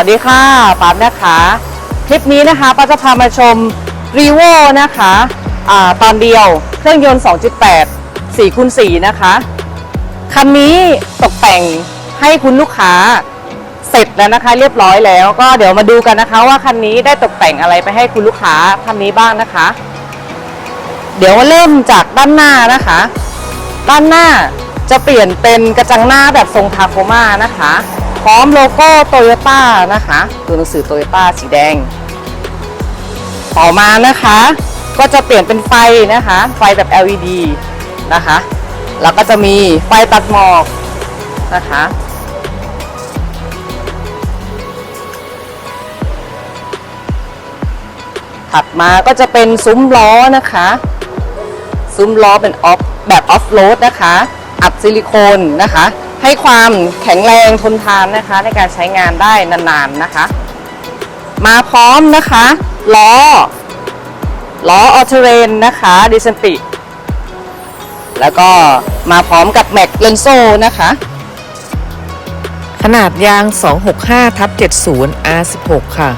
วัสดีค่ะปั๊บนะคะ คลิปนี้นะคะป้าจะพามาชมรีโวนะคะอ่าตอนเดียวเครื่องยนต์ 2.8 4คูณ4นะคะ คันนี้ตกแต่งให้คุณลูกค้าเสร็จแล้วนะคะ เรียบร้อยแล้วก็เดี๋ยวมาดูกันนะคะ ว่าคันนี้ได้ตกแต่งอะไรไปให้คุณลูกค้าคันนี้บ้างนะคะ เดี๋ยวมาเริ่มจากด้านหน้านะคะ ด้านหน้าจะเปลี่ยนเป็นกระจังหน้าแบบทรงทาโคม่านะคะ ร้อมโลโก้โตโยต้านะคะตัวหนังสือโตโยต้าสีแดง ต่อมานะคะ ก็จะเปลี่ยนเป็นไฟนะคะ ไฟแบบ LED นะคะ แล้วก็จะมีไฟตัดหมอกนะคะถัดมาก็จะเป็นซุ้มล้อนะคะ ซุ้มล้อเป็นออฟแบบออฟโรดนะคะ อัดซิลิโคนนะคะ ให้ความแข็งแรงทนทานนะคะ ในการใช้งานได้นานๆนะคะ มาพร้อมนะคะล้อล้อออเทเรนนะคะดิสติ แล้วก็มาพร้อมกับแม็กเลนโซนะคะ ขนาดยาง 265ทับ70 R16 ค่ะ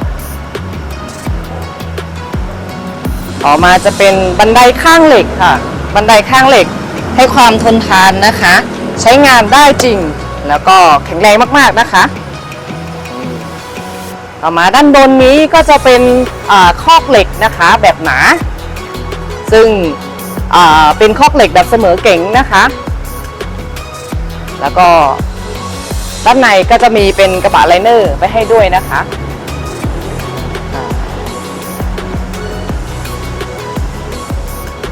ต่อมาจะเป็นบันไดข้างเหล็กค่ะ บันไดข้างเหล็กให้ความทนทานนะคะ ใช้งานได้จริง แล้วก็แข็งแรงมากๆนะคะต่อมาด้านบนนี้ก็จะเป็นอคอกเหล็กนะคะแบบหนา ซึ่งเป็นคอกเหล็กแบบเสมอเก๋งนะคะ แล้วก็ด้านในก็จะมีเป็นกระบะไลเนอร์ไปให้ด้วยนะคะ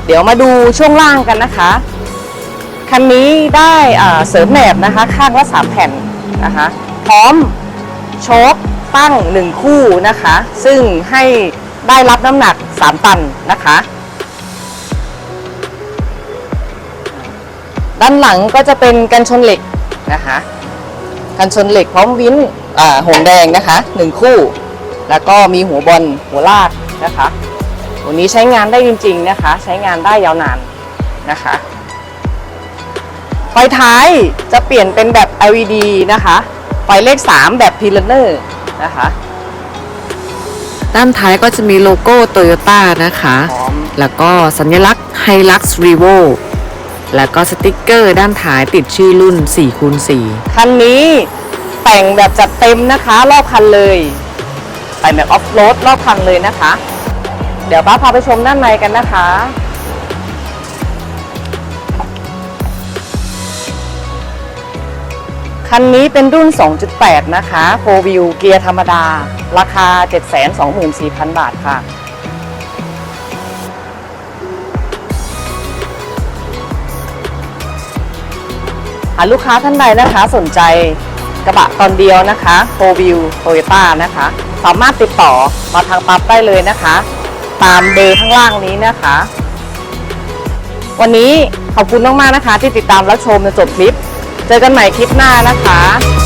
เดี๋ยวมาดูช่วงล่างกันนะคะ คันนี้ได้เสริมแหนบนะคะข้างละ3แผ่นนะคะ พร้อมโชคตั้ง1คู่นะคะ ซึ่งให้ได้รับน้ำหนัก 3 ตันนะคะ ด้านหลังก็จะเป็นกันชนเหล็กนะคะกันชนเหล็กพร้อมวินหงแดงนะคะ1คู่ แล้วก็มีหัวบอลหัวลากนะคะตัวนี้ใช้งานได้จริง ๆนะคะ ใช้งานได้ยาวนานนะคะ ฟท้ายจะเปลี่ยนเป็นแบบ LED นะคะ ไฟเลข 3 แบบพีลเนอร์นะคะ ด้านท้ายก็จะมีโลโก้ Toyota นะคะ พร้อม แล้วก็สัญลักษณ์ Hilux Revo แล้วก็สติกเกอร์ด้านท้ายติดชื่อรุ่น4คูณ4คันนี้แต่งแบบจัดเต็มนะคะ รอบคันเลย แต่งแบบออฟโรดรอบคันเลยนะคะ เดี๋ยวป้าพาไปชมด้านในกันนะคะ คันนี้เป็นรุ่น 2.8 นะคะ 4 Wheel เกียร์ธรรมดา ราคา 724,000 บาทค่ะหากลูกค้าท่านใดนะคะสนใจกระบะตอนเดียวนะคะโ w วิวโตโยต้านะคะ สามารถติดต่อมาทางปั๊บได้เลยนะคะ ตามเบอร์ข้างล่างนี้นะคะ วันนี้ขอบคุณมากๆนะคะ ที่ติดตามรับชมจนจบคลิป เจอกันใหม่คลิปหน้านะคะสวัสดีค่ะ